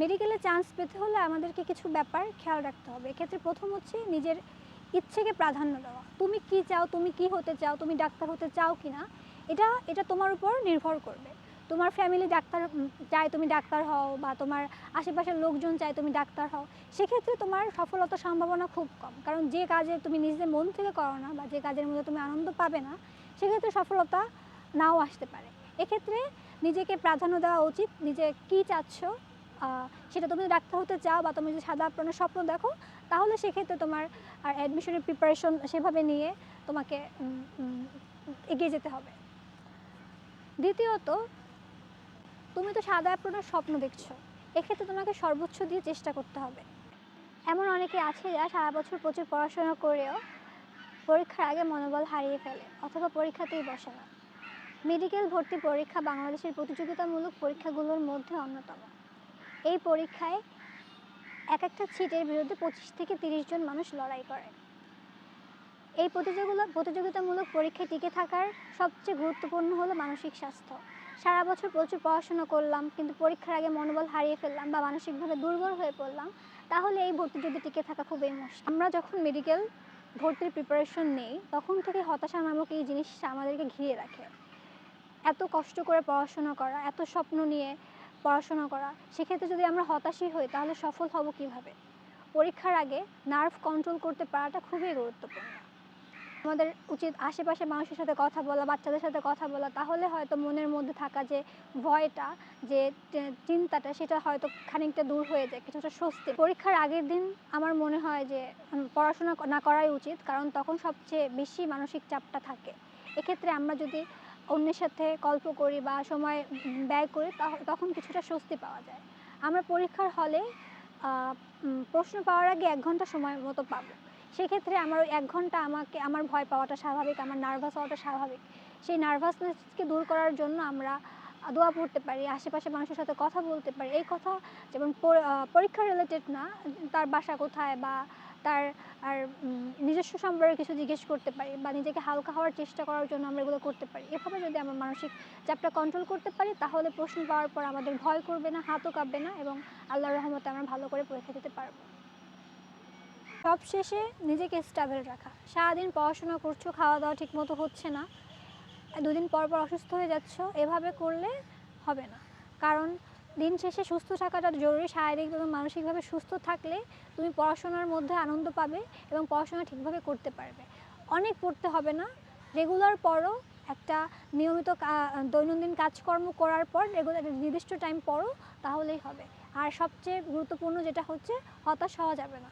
মেডিকেলে চান্স পেতে হলে আমাদেরকে কিছু ব্যাপার খেয়াল রাখতে হবে। এক্ষেত্রে প্রথম হচ্ছে নিজের ইচ্ছেকে প্রাধান্য দেওয়া। তুমি কি চাও, তুমি কি হতে চাও, তুমি ডাক্তার হতে চাও কি না এটা এটা তোমার উপর নির্ভর করবে। তোমার ফ্যামিলি ডাক্তার চায় তুমি ডাক্তার হও বা তোমার আশেপাশের লোকজন চায় তুমি ডাক্তার হও, সেক্ষেত্রে তোমার সফলতার সম্ভাবনা খুব কম। কারণ যে কাজে তুমি নিজের মন থেকে করো না বা যে কাজের মধ্যে তুমি আনন্দ পাবে না, সেক্ষেত্রে সফলতা নাও আসতে পারে। এক্ষেত্রে নিজেকে প্রাধান্য দেওয়া উচিত, নিজে কি চাচ্ছ সেটা তুমি ডাক্তার হতে চাও বা তুমি যদি সাদা আপনার স্বপ্ন দেখো, তাহলে সেক্ষেত্রে তোমার, আর অ্যাডমিশনের প্রিপারেশন সেভাবে নিয়ে তোমাকে এগিয়ে যেতে হবে। দ্বিতীয়ত, তুমি তো সাদা অ্যাপ্রনের স্বপ্ন দেখছ, এক্ষেত্রে তোমাকে সর্বোচ্চ দিয়ে চেষ্টা করতে হবে। এমন অনেকে আছে যারা সারা বছর প্রচুর পড়াশোনা করেও পরীক্ষার আগে মনোবল হারিয়ে ফেলে, অথবা পরীক্ষাতেই বসে না। মেডিকেল ভর্তি পরীক্ষা বাংলাদেশের প্রতিযোগিতামূলক পরীক্ষাগুলোর মধ্যে অন্যতম। এই পরীক্ষায় এক একটা সিটের বিরুদ্ধে পঁচিশ থেকে তিরিশ জন মানুষ লড়াই করে। এই প্রতিযোগিতা, প্রতিযোগিতামূলক পরীক্ষায় টিকে থাকার সবচেয়ে গুরুত্বপূর্ণ হলো মানসিক স্বাস্থ্য। সারা বছর প্রচুর পড়াশোনা করলাম, কিন্তু পরীক্ষার আগে মনোবল হারিয়ে ফেললাম বা মানসিকভাবে দুর্বল হয়ে পড়লাম, তাহলে এই ভর্তি যদি টিকে থাকা খুবই মুশকিল। আমরা যখন মেডিকেল ভর্তির প্রিপারেশন নেই, তখন থেকে হতাশা নামক এই জিনিসটা আমাদেরকে ঘিরে রাখে। এত কষ্ট করে পড়াশোনা করা, এত স্বপ্ন নিয়ে পড়াশোনা করা। সেক্ষেত্রে যদি আমরা হতাশই হই, তাহলে সফল হব কীভাবে? পরীক্ষার আগে নার্ভ কন্ট্রোল করতে পারাটা খুবই গুরুত্বপূর্ণ। আমাদের উচিত আশেপাশে মানুষের সাথে কথা বলা, বাচ্চাদের সাথে কথা বলা, তাহলে হয়তো মনের মধ্যে থাকা যে ভয়টা, যে চিন্তাটা, সেটা হয়তো খানিকটা দূর হয়ে যায়, কিছুটা স্বস্তি পরীক্ষার আগের দিন আমার মনে হয় যে পড়াশোনা না করাই উচিত, কারণ তখন সবচেয়ে বেশি মানসিক চাপটা থাকে। এক্ষেত্রে আমরা যদি অন্যের সাথে গল্প করি বা সময় ব্যয় করি তখন কিছুটা স্বস্তি পাওয়া যায়। আমরা পরীক্ষার হলে প্রশ্ন পাওয়ার আগে এক ঘণ্টা সময় মতো পাবো। সেক্ষেত্রে আমার ওই এক ঘণ্টা আমাকে, আমার ভয় পাওয়াটা স্বাভাবিক, আমার নার্ভাস হওয়াটা স্বাভাবিক। সেই নার্ভাসনেসকে দূর করার জন্য আমরা দোয়া পড়তে পারি, আশেপাশে মানুষের সাথে কথা বলতে পারি। এই কথা যেমন পরীক্ষা রিলেটেড না, তার বাসা কোথায় বা তার আর নিজস্ব সম্পর্কে কিছু জিজ্ঞেস করতে পারি বা নিজেকে হালকা হওয়ার চেষ্টা করার জন্য আমরা এগুলো করতে পারি। এভাবে যদি আমরা মানসিক চাপটা কন্ট্রোল করতে পারি, তাহলে প্রশ্ন পাওয়ার পর আমাদের ভয় করবে না, হাতও কাঁপবে না এবং আল্লাহর রহমতে আমরা ভালো করে পরীক্ষা দিতে পারব। সব শেষে নিজেকে স্টেবল রাখা। সারাদিন পড়াশোনা করছ খাওয়া দাওয়া ঠিকমতো হচ্ছে না, দুদিন পর পর অসুস্থ হয়ে যাচ্ছ, এভাবে করলে হবে না। কারণ দিন শেষে সুস্থ থাকাটা জরুরি। শারীরিক এবং মানসিকভাবে সুস্থ থাকলে তুমি পড়াশোনার মধ্যে আনন্দ পাবে এবং পড়াশোনা ঠিকভাবে করতে পারবে। অনেক পড়তে হবে না। রেগুলার পড়ো, একটা নিয়মিত দৈনন্দিন কাজকর্ম করার পর রেগুলার নির্দিষ্ট টাইম পড়ো, তাহলেই হবে। আর সবচেয়ে গুরুত্বপূর্ণ যেটা হচ্ছে, হতাশ হওয়া যাবে না।